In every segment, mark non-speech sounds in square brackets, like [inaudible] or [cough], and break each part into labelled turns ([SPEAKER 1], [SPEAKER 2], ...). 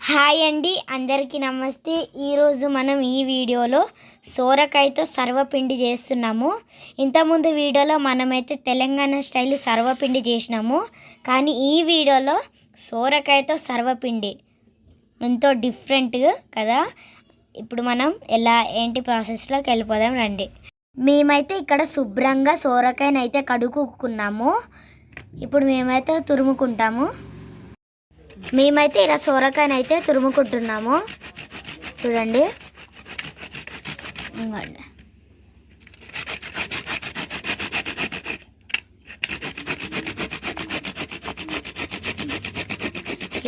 [SPEAKER 1] Hi అండి అందరికీ నమస్తే. ఈరోజు మనం ఈ వీడియోలో సోరకాయతో సర్వపిండి చేస్తున్నాము. ఇంతకుముందు వీడియోలో మనమైతే తెలంగాణ స్టైల్ సర్వపిండి చేసినాము. కానీ ఈ వీడియోలో సోరకాయతో సర్వపిండి ఎంతో డిఫరెంట్ కదా. ఇప్పుడు మనం ఎలా ఏంటి ప్రాసెస్లోకి వెళ్ళిపోదాం రండి. మేమైతే ఇక్కడ శుభ్రంగా సోరకాయనైతే కడుక్కున్నాము. ఇప్పుడు మేమైతే తురుముకుంటాము. మేమైతే ఇలా సోరకాయని అయితే తురుముకుంటున్నాము. చూడండి. ఇంకోండి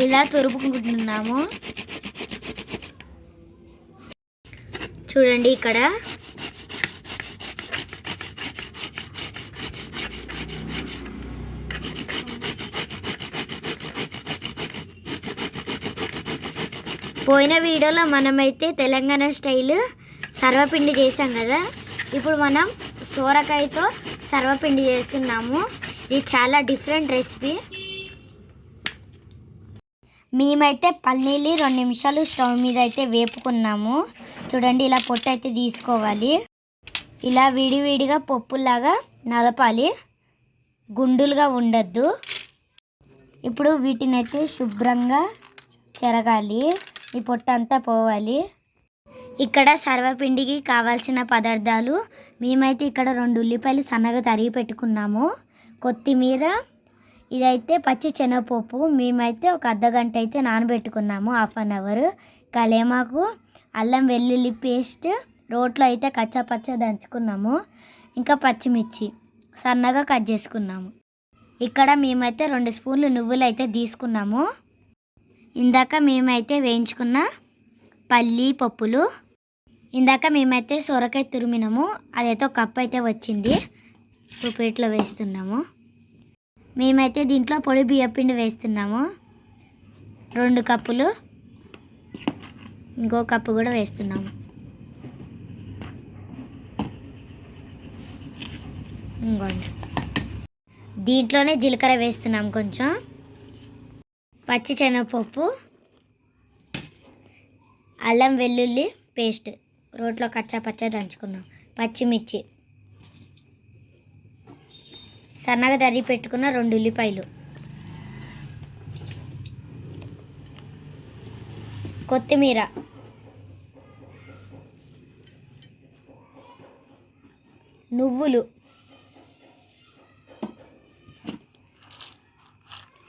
[SPEAKER 1] ఇలా తురుముకుంటున్నాము. చూడండి ఇక్కడ. పోయిన వీడియోలో మనమైతే తెలంగాణ స్టైల్ సర్వపిండి చేసాం కదా. ఇప్పుడు మనం సోరకాయతో సర్వపిండి చేస్తున్నాము. ఇది చాలా డిఫరెంట్ రెసిపీ. మేమైతే పల్లీలు రెండు నిమిషాలు స్టవ్ మీద అయితే వేపుకున్నాము. చూడండి ఇలా పొట్టు అయితే తీసుకోవాలి. ఇలా విడివిడిగా పప్పులాగా నలపాలి. గుండులుగా ఉండద్దు. ఇప్పుడు వీటిని అయితే శుభ్రంగా చెరగాలి. ఈ పొట్టు అంతా పోవాలి. ఇక్కడ సర్వపిండికి కావాల్సిన పదార్థాలు మేమైతే ఇక్కడ రెండు ఉల్లిపాయలు సన్నగా తరిగి పెట్టుకున్నాము. కొత్తిమీర ఇదైతే పచ్చి శనగపప్పు మేమైతే ఒక అర్ధ గంట అయితే నానబెట్టుకున్నాము హాఫ్ అన్ అవర్. కలేమాకు అల్లం వెల్లుల్లి పేస్ట్ రోట్లో అయితే కచ్చా పచ్చ దంచుకున్నాము. ఇంకా పచ్చిమిర్చి సన్నగా కట్ చేసుకున్నాము. ఇక్కడ మేమైతే రెండు స్పూన్లు నువ్వులు అయితే తీసుకున్నాము. ఇందాక మేమైతే వేయించుకున్న పల్లి పప్పులు ఇందాక మేమైతే సొరకాయ తురిమినాము అదైతే ఒక కప్ అయితే వచ్చింది. ఇప్పుడు ప్లేట్లో వేస్తున్నాము. మేమైతే దీంట్లో పొడి బియ్యపిండి వేస్తున్నాము. రెండు కప్పులు ఇంకో కప్పు కూడా వేస్తున్నాము. ఇంకోండి. దీంట్లోనే జీలకర్ర వేస్తున్నాం కొంచెం. పచ్చి శనగపప్పు అల్లం వెల్లుల్లి పేస్ట్. రోట్లో కచ్చా పచ్చా దంచుకున్నాం పచ్చిమిర్చి. సన్నగా తరిగి పెట్టుకున్న రెండు ఉల్లిపాయలు. కొత్తిమీర. నువ్వులు.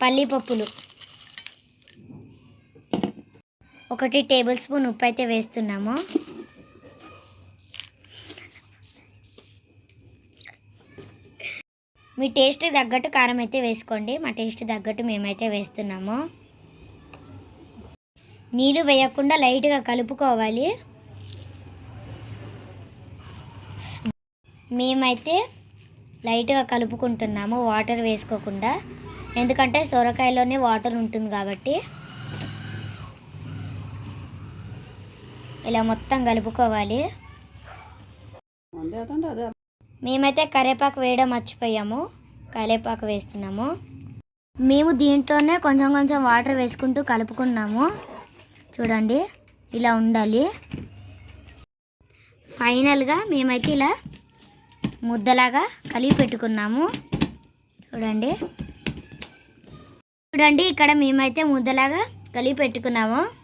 [SPEAKER 1] పల్లీపప్పులు. ఒకటి టేబుల్ స్పూన్ ఉప్పు అయితే వేస్తున్నాము. మీ టేస్ట్ తగ్గట్టు కారం అయితే వేసుకోండి. మా టేస్ట్ తగ్గట్టు మేమైతే వేస్తున్నాము. నీళ్ళు వేయకుండా లైట్గా కలుపుకోవాలి. మేమైతే లైట్గా కలుపుకుంటున్నాము వాటర్ వేసుకోకుండా. ఎందుకంటే సొరకాయలోనే వాటర్ ఉంటుంది కాబట్టి. ఇలా మొత్తం కలుపుకోవాలి. మేమైతే కరేపాకు వేయడం మర్చిపోయాము. కరేపాకు వేస్తున్నాము. మేము దీంట్లోనే కొంచెం కొంచెం వాటర్ వేసుకుంటూ కలుపుకున్నాము. చూడండి ఇలా ఉండాలి. ఫైనల్గా మేమైతే ఇలా ముద్దలాగా కలిపి పెట్టుకున్నాము. చూడండి. చూడండి ఇక్కడ మేమైతే ముద్దలాగా కలిపి పెట్టుకున్నాము.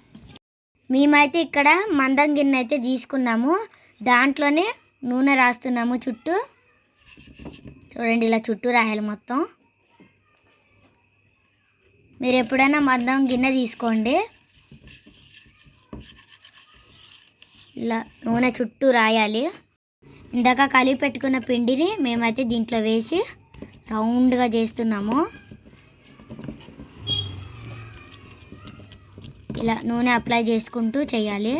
[SPEAKER 1] మేమైతే ఇక్కడ మందం గిన్నె అయితే తీసుకున్నాము. దాంట్లోనే నూనె రాస్తున్నాము చుట్టూ. చూడండి ఇలా చుట్టూ రాయాలి మొత్తం. మీరు ఎప్పుడైనా మందం గిన్నె తీసుకోండి. ఇలా నూనె చుట్టూ రాయాలి. ఇందాక కలిపి పెట్టుకున్న పిండిని మేమైతే దీంట్లో వేసి రౌండ్గా చేస్తున్నాము. ఇలా నూనె అప్లై చేసుకుంటూ చేయాలి.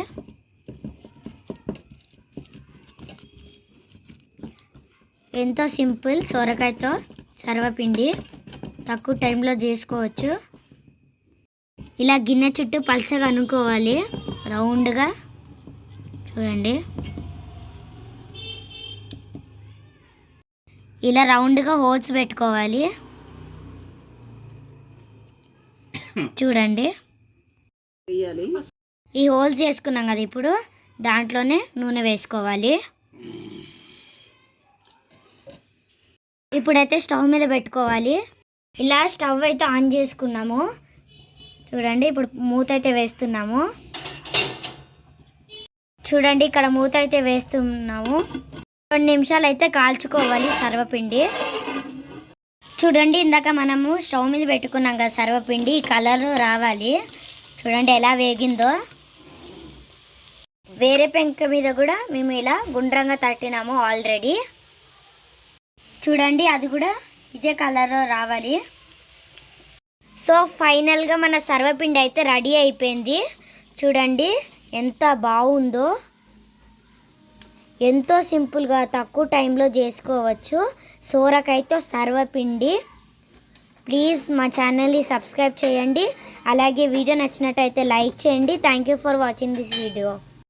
[SPEAKER 1] ఎంతో సింపుల్ సొరకాయతో సర్వపిండి తక్కువ టైంలో చేసుకోవచ్చు. ఇలా గిన్నె చుట్టూ పల్చగా అనుకోవాలి. రౌండ్గా. చూడండి. ఇలా రౌండ్గా హోల్స్ పెట్టుకోవాలి. [coughs] చూడండి.
[SPEAKER 2] వేయాలి.
[SPEAKER 1] ఈ హోల్స్ చేసుకున్నాం కదా ఇప్పుడు. దాంట్లోనే నూనె వేసుకోవాలి. ఇప్పుడైతే స్టవ్ మీద పెట్టుకోవాలి. ఇలా స్టవ్ అయితే ఆన్ చేసుకున్నాము. చూడండి ఇప్పుడు మూత అయితే వేస్తున్నాము. చూడండి ఇక్కడ మూత అయితే వేస్తున్నాము. రెండు నిమిషాలు అయితే కాల్చుకోవాలి సర్వపిండి. చూడండి ఇందాక మనము స్టవ్ మీద పెట్టుకున్నాం కదా సర్వపిండి కలర్ రావాలి. చూడండి ఎలా వేగిందో. వేరే పెంక మీద కూడా మేము ఇలా గుండ్రంగా తట్టినాము ఆల్రెడీ చూడండి అది కూడా ఇదే కలర్లో రావాలి. సో ఫైనల్గా మన సర్వపిండి అయితే రెడీ అయిపోయింది. చూడండి ఎంత బాగుందో. ఎంతో సింపుల్గా తక్కువ టైంలో చేసుకోవచ్చు. సోరకైతే సర్వపిండి. ప్లీజ్ మా ఛానల్ని సబ్స్క్రైబ్ చేయండి. అలాగే వీడియో నచ్చినట్టయితే లైక్ చేయండి. Thank you for watching this video